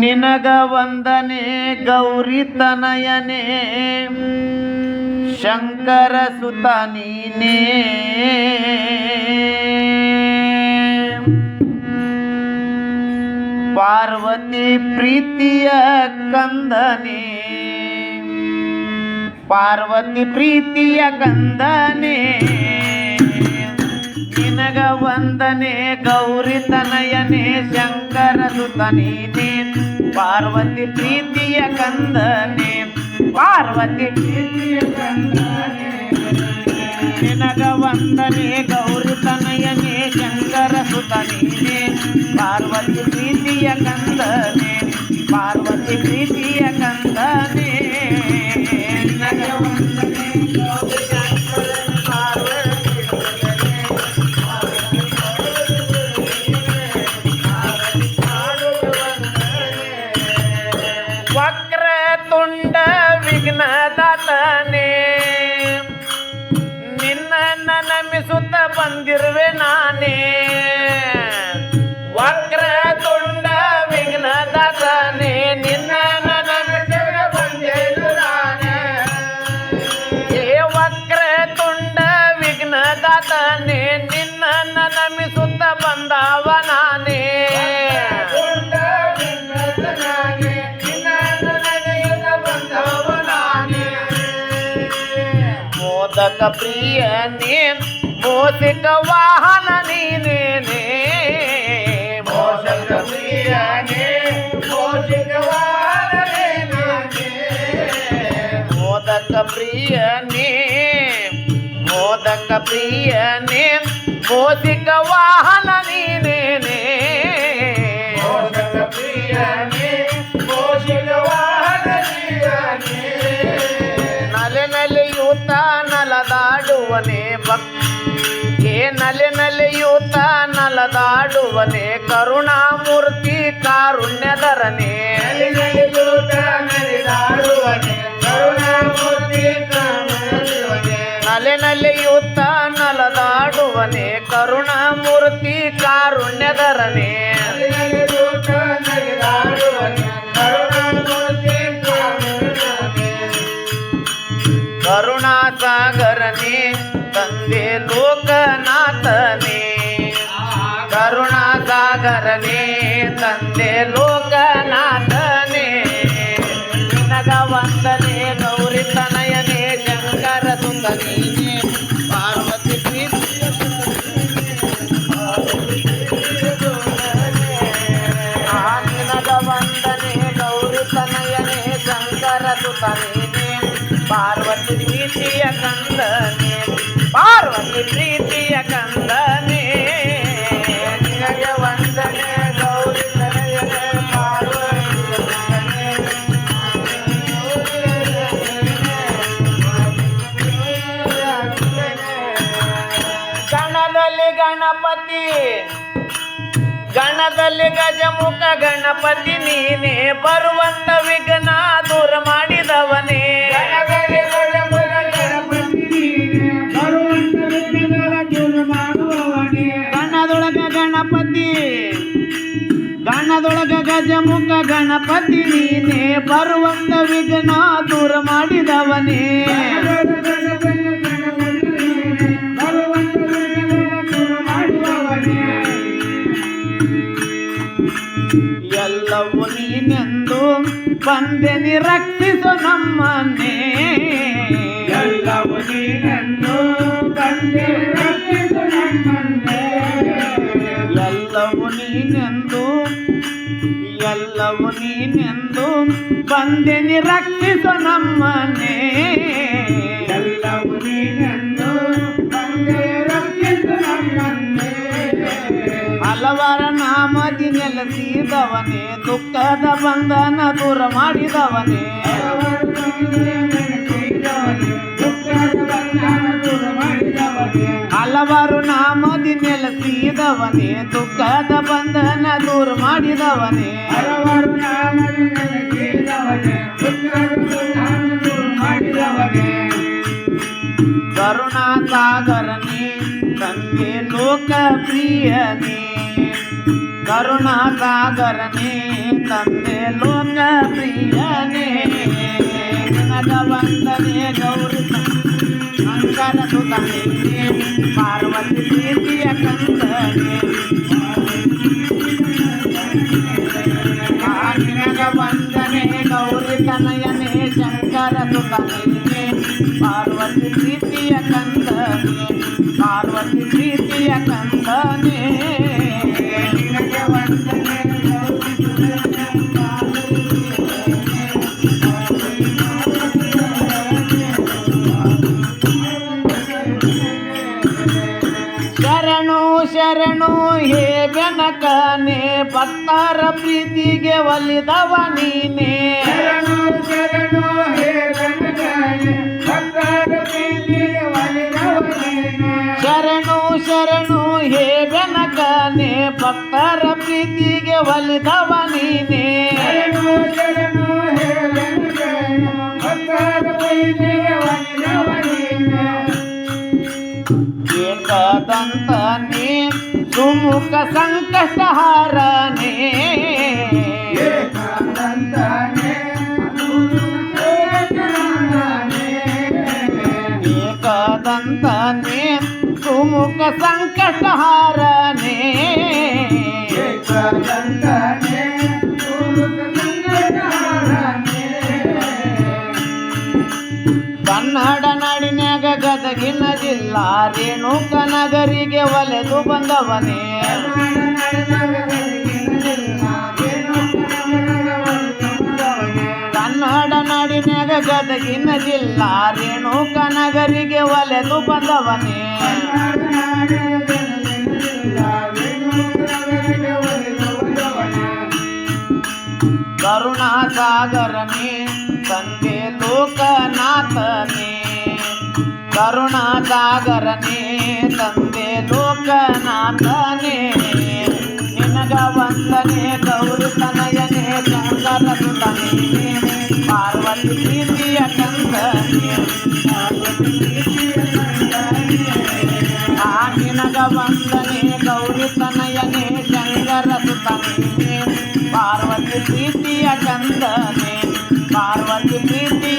ನಿನಗ ವಂದನೆ ಗೌರಿ ತನಯನೇ ಶಂಕರ ಸುತ ನೀನೇ. ಪಾರ್ವತಿ ಪ್ರೀತಿಯ ಕಂದನೆ. ಪಾರ್ವತಿ ಪ್ರೀತಿಯ ಕಂದನೆ. ನಿನಗ ವಂದನೆ ಗೌರಿ ತನಯನೆ, ಶಂಕರ ಸುತ ನೀನೇ. ಪಾರ್ವತಿ ಪ್ರೀತಿಯ ಕಂದನೆ. పార్వతి నినగవందనే గౌరి తనయనే శంకర సుతనే పార్వతి ప్రీతియ కందనే పార్వతి ప్రీతియ కంద మోదక ప్రియ నేను మోసిక వాహన నేనే మోసక ప్రియ మోసిక మోదక ప్రియనే మోదక ప్రియనే మోసిక వాహన నేనే మోదక ప్రియనే మోసిక వాహన నేనే. ಕರುಣಾಸಾಗರನೇ ತಂದೆ ಲೋಕನಾಥನೇ ಕರುಣಾಸಾಗರನೇ ತಂದೆ ಲೋಕನಾಥನೇ ನಿನಗ ವಂದನೆ ಗೌರಿ ತನಯನೇ ಶಂಕರ ಸುಂದರೀನೇ ಪಾರ್ವತಿ ಪ್ರೀತಿಯ ಆ ನಿನಗ ವಂದನೆ ಗೌರಿ ತನಯನೇ ಶಂಕರ ಸುತನೇನೆ ಕಂದನೆ ಗಣಪತಿ ಗಣದಲ್ಲಿ ಗಜಮುಖ ಗಣಪತಿ ನೀನೇ ಬರುವಂತ ವಿಘ್ನ ದೂರ ಮಾಡಿದವನೇ. ಗಣಪತಿ. ಗಣದೊಳಗ ಗಜಮುಖ ಗಣಪತಿ ನೀನೇ, ಬರುವಂತ ವಿಘ್ನ ದೂರ ಮಾಡಿದವನೇ. ಎಲ್ಲವೂ ನೀನೆಂದು ಬಂದೆ ನಿರಕ್ಷಿಸು ನಮ್ಮನ್ನೇ. ಎಲ್ಲವೂ ನೀನೆಂದು ಬಂದೆ ಎಲ್ಲವೂ ನೀನೆಂದು ಬಂದೆ ನಿರಕ್ಷಿಸು ನಮ್ಮನೆ. ಎಲ್ಲವೂ ನೀನೆಂದು ಬಂದೆ ರಕ್ಷಿಸು ನಮ್ಮನೆ. ಹಲವರ ನಾಮದಿ ನೆಲೆಸಿದವನೇ ದುಃಖದ ಬಂಧನ ದೂರ ಮಾಡಿದವನೇ. ಮಾಡಿದವನೇ ದುಃಖದ ಬಂಧನ ದೂರ ಮಾಡಿದವನೇ ಹಲವಾರು ನಾಮದಿ ನನಗಿದವನೇ ಉತ್ತರವನ್ನು ಮಾಡಿದವನೇ ಕರುಣಾ ಸಾಗರನೇ ತಂದೆ ಲೋಕಪ್ರಿಯನೇ ಕರುಣಾ ಸಾಗರನೇ ತಂದೆ ಲೋಕಪ್ರಿಯನೇ ನಿನಗ ವಂದನೆ ಗೌರಿ ಶಂಕರ ಸುತನೇ కనయనే శంకరసు కనయనే. పార్వతి ప్రీతియ కందనే పార్వతి ప్రీతియ కందనే ಶರಣು ಶರಣು ಹೇ ಬೆನಕನೆ ಭಕ್ತರ ಪ್ರೀತಿಗೆ ಒಲಿದವ ನೀನೇ ಶರಣು ಶರಣು ಹೇ ಗಣಗಣೆ ಭಕ್ತರ ಪ್ರೀತಿಗೆ ಒಲಿದವನೇನೆ ಶರಣು ಶರಣು ಹೇ ಬೆನಕನೆ ಭಕ್ತರ ಪ್ರೀತಿಗೆ ಒಲಿದವ ನೀನೇ ಏಕದಂತನೇ ಸುಮುಖ ಏಕಾಂತನೇ ಗುರುನಾಥನೇ. ಏಕದಂತನೇ ಸುಮುಖ ಸಂಕಷ್ಟಹಾರನೇ ಏಕದಂತನೇ ಬಂದವನೇ ಕನ್ನಡ ನಾಡಿನಾಗ ಜಿಲ್ಲಾ ರೇಣುಕ ನಗರಿಗೆ ಒಲೆದು ಬಂದವನೇ. ಕರುಣಾ ಸಾಗರನೇ ತಂದೆ ಲೋಕನಾಥನೇ. ಕರುಣಾ ಸಾಗರನೇ ತಂದೆ ಲೋಕನಾಥನೇ ನಿನಗ ವಂದನೆ ಗೌರಿ ತನಯನೇ ಶಂಕರ ಸುತನೇ ಪಾರ್ವತಿ ಪ್ರೀತಿಯ ಕಂದನೇ ಪಾರ್ವತಿ ಪ್ರೀತಿಯ ಕಂದನೇ ಆ ನಿನಗ ವಂದನೆ ಗೌರಿ ತನಯನೇ ಶಂಕರ ಸುತನೇ ಪಾರ್ವತಿ ಪ್ರೀತಿಯ ಕಂದನೆ ಪಾರ್ವತಿ ಪ್ರೀತಿಯ ಕಂದನೆ